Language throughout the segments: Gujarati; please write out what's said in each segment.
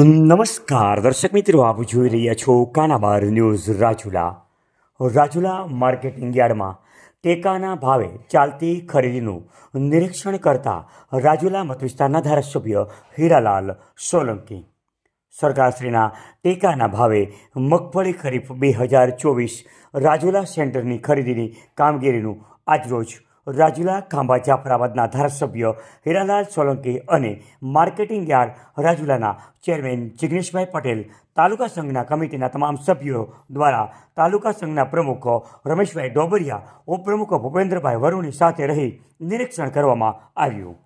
નમસ્કાર, દર્શક મિત્રો, આપ જોઈ રહ્યા છો કાનાબાર ન્યૂઝ રાજુલા. રાજુલા માર્કેટિંગ યાર્ડમાં ટેકાના ભાવે ચાલતી ખરીદીનું નિરીક્ષણ કરતા રાજુલા મતવિસ્તારના ધારાસભ્ય હીરાલાલ સોલંકી. સરકારશ્રીના ટેકાના ભાવે મગફળી ખરીફ બે હજાર ચોવીસ રાજુલા સેન્ટરની ખરીદીની કામગીરીનું આજરોજ રાજુલા, ખાંભા, જાફરાબાદના ધારાસભ્ય હીરાલાલ સોલંકી અને માર્કેટિંગ યાર્ડ રાજુલાના ચેરમેન જિગ્નેશભાઈ પટેલ તાલુકા સંઘના કમિટીના તમામ સભ્યો દ્વારા તાલુકા સંઘના પ્રમુખો રમેશભાઈ ડોબરિયા, ઉપપ્રમુખો ભૂપેન્દ્રભાઈ વરુણી સાથે રહી નિરીક્ષણ કરવામાં આવ્યું.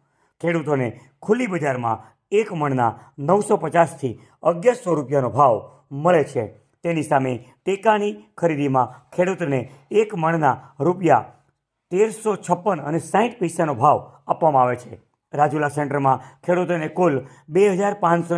ખેડૂતોને ખુલ્લી બજારમાં એક મણના નવસો પચાસથી અગિયારસો રૂપિયાનો ભાવ મળે છે. તેની સામે ટેકાની ખરીદીમાં ખેડૂતોને એક મણના રૂપિયા તેરસો છપ્પન અને સાઠ પૈસાનો ભાવ આપવામાં આવે છે. રાજુલા સેન્ટરમાં ખેડૂતોને કુલ બે હજાર પાંચસો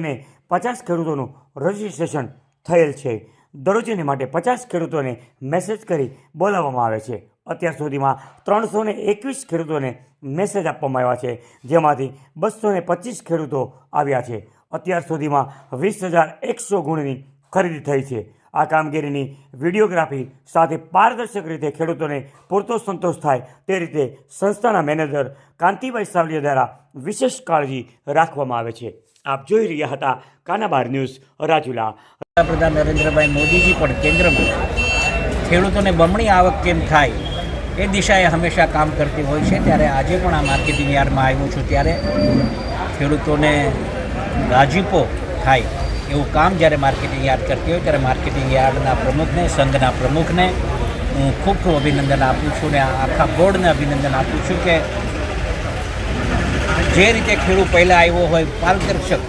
પચાસ ખેડૂતોનું રજિસ્ટ્રેશન થયેલ છે. દરરોજને માટે પચાસ ખેડૂતોને મેસેજ કરી બોલાવવામાં આવે છે. અત્યાર સુધીમાં ત્રણસો એકવીસ ખેડૂતોને મેસેજ આપવામાં આવ્યા છે, જેમાંથી બસો પચીસ ખેડૂતો આવ્યા છે. અત્યાર સુધીમાં વીસ હજાર એકસો ગુણની ખરીદી થઈ છે. આ કામગીરીની વિડીયોગ્રાફી સાથે પારદર્શક રીતે ખેડૂતોને પૂરતો સંતોષ થાય તે રીતે સંસ્થાના મેનેજર કાંતિભાઈ સાવલિયા દ્વારા વિશેષ કાળજી રાખવામાં આવે છે. આપ જોઈ રહ્યા હતા કાનાબાર ન્યૂઝ, રાજુલા. વડાપ્રધાન નરેન્દ્રભાઈ મોદીજી પણ કેન્દ્રમાં. ખેડૂતોને બમણી આવક કેમ થાય એ દિશાએ હંમેશા કામ કરતી હોય છે. ત્યારે આજે પણ આ માર્કેટિંગ યાર્ડમાં આવ્યું છું ત્યારે ખેડૂતોને રાજીપો થાય. એવું કામ જ્યારે માર્કેટિંગ યાર્ડ કરતી હોય ત્યારે માર્કેટિંગ યાર્ડના પ્રમુખને, સંઘના પ્રમુખને હું ખૂબ ખૂબ અભિનંદન આપું છું ને આખા બોર્ડને અભિનંદન આપું છું કે જે રીતે ખેડૂત પહેલાં આવ્યો હોય, પારદર્શક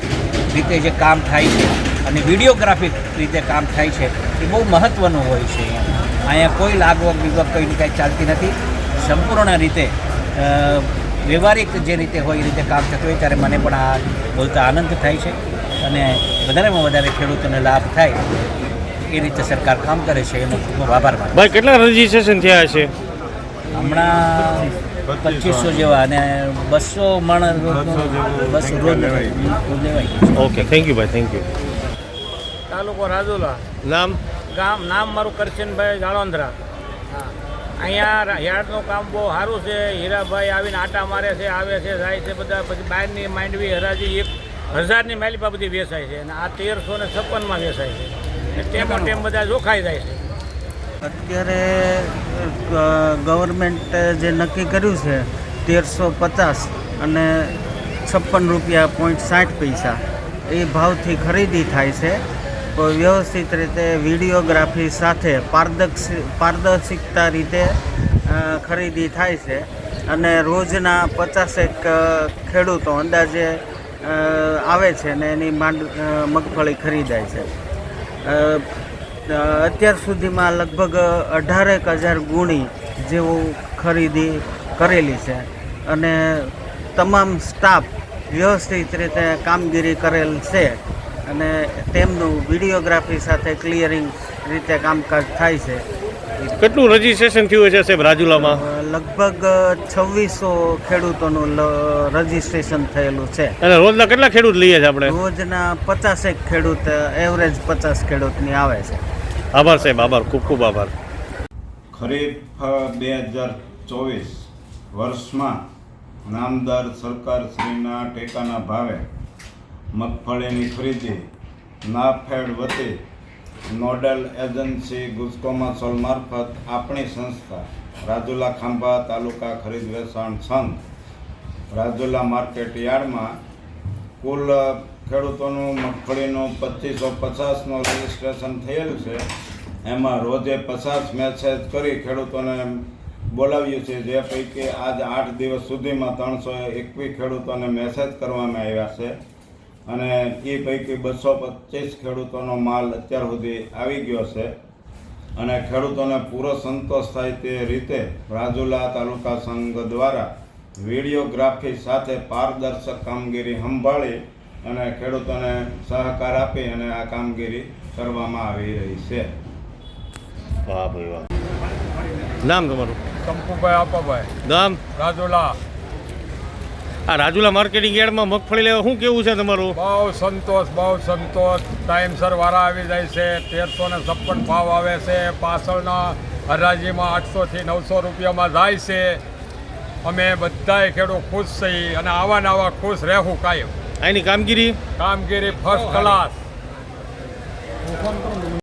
રીતે જે કામ થાય છે અને વિડીયોગ્રાફિક રીતે કામ થાય છે, એ બહુ મહત્ત્વનું હોય છે. અહીંયા કોઈ લાગવગ વિગત કંઈ કાંઈ ચાલતી નથી. સંપૂર્ણ રીતે વ્યવહારિક જે રીતે હોય એ રીતે કામ થતું હોય ત્યારે મને પણ આ બોલતા આનંદ થાય છે અને વધારેમાં વધારે ખેડૂતોને લાભ થાય એ રીતે સરકાર કામ કરે છે એનો ખૂબ ખૂબ આભાર માનું ભાઈ કેટલા રજીસ્ટ્રેશન થયા છે? હમણાં પચીસો જેવા અને બસો માણસ બસો રોજ લેવાય. ઓકે થેન્ક યુ ભાઈ થેન્ક યુ તાલુકો રાજુલા. નામ? ગામ નામ મારું કરશનભાઈ જાળવંદરા. હા. અહીંયા યાર્ડનું કામ બહુ સારું છે. હીરાભાઈ આવીને આટા મારે છે આવે છે જાય છે બધા. પછી બહારની માંડવી હરાજી એક હજારની માલિપા બધી વેચાય છે અને આ તેરસો ને છપ્પનમાં વેચાય છે. તેમ ટેમો બધા જોખાઈ જાય છે. અત્યારે ગવર્મેન્ટે જે નક્કી કર્યું છે, તેરસો પચાસ અને છપ્પન રૂપિયા પોઈન્ટ સાઠ પૈસા, એ ભાવથી ખરીદી થાય છે. વ્યવસ્થિત રીતે વિડીયોગ્રાફી સાથે પારદર્શી પારદર્શિકતા રીતે ખરીદી થાય છે. અને રોજના પચાસેક ખેડૂતો અંદાજે આવે છે ને એની માંડ મગફળી ખરીદાય છે. અત્યાર સુધીમાં લગભગ અઢારેક હજાર ગુણી જેવું ખરીદી કરેલી છે અને તમામ સ્ટાફ વ્યવસ્થિત રીતે કામગીરી કરેલ છે અને તેમનું વિડીયોગ્રાફી સાથે ક્લિયરિંગ રીતે કામકાજ થાય છે. કેટલું રજીસ્ટ્રેશન થયું છે સાહેબ રાજુલામાં? લગભગ છવ્વીસો ખેડૂતોનું લ- રજીસ્ટ્રેશન થયેલું છે. અને રોજના કેટલા ખેડૂત લઈએ છીએ આપણે? રોજના પચાસેક ખેડૂત એવરેજ પચાસ ખેડૂતની આવે છે. આભાર સાહેબ આભાર. ખૂબ ખૂબ આભાર. ખરીફ બે હજાર ચોવીસ વર્ષમાં નામદાર સરકારશ્રીના ટેકાના ભાવે મગફળીની ખરીદી નાફેડ વતી નોડલ એજન્સી ગુજકોમાસોલ મારફત આપણી સંસ્થા રાજુલા ખાંભા તાલુકા ખરીદ વેચાણ સંઘ રાજુલા માર્કેટ યાર્ડમાં કુલ ખેડૂતોનું મગફળીનું પચીસો પચાસનું રજીસ્ટ્રેશન થયેલ છે. એમાં રોજે પચાસ મેસેજ કરી ખેડૂતોને બોલાવ્યું છે જે પૈકી આજ આઠ દિવસ સુધીમાં ત્રણસો એકવીસ ખેડૂતોને મેસેજ કરવામાં આવ્યા છે. અને એ પૈકી બસો પચીસ ખેડૂતોનો માલ અત્યાર સુધી આવી ગયો છે. અને ખેડૂતોને પૂરો સંતોષ થાય તે રીતે રાજુલા તાલુકા સંઘ દ્વારા વિડીયોગ્રાફી સાથે પારદર્શક કામગીરી સંભાળી અને ખેડૂતોને સહકાર આપી અને આ કામગીરી કરવામાં આવી રહી છે. વાહ ભાઈ વાહ. નામ તમારું? કંકુભાઈ આપાભાઈ. નામ? રાજુલા. આ રાજુલા માર્કેટિંગ યાર્ડમાં મગફળી લેવા શું કેવું છે તમારું? બહુ સંતોષ બહુ સંતોષ. ટાઈમસર વારા આવી જાય છે. તેરસો ને છપ્પન ભાવ આવે છે. પાછળના હરાજીમાં આઠસોથી નવસો રૂપિયામાં જાય છે. અમે બધાય ખેડૂત ખુશ થઈ અને આવા ને આવા ખુશ રહેવું કાયમ. એની કામગીરી? કામગીરી ફર્સ્ટ ક્લાસ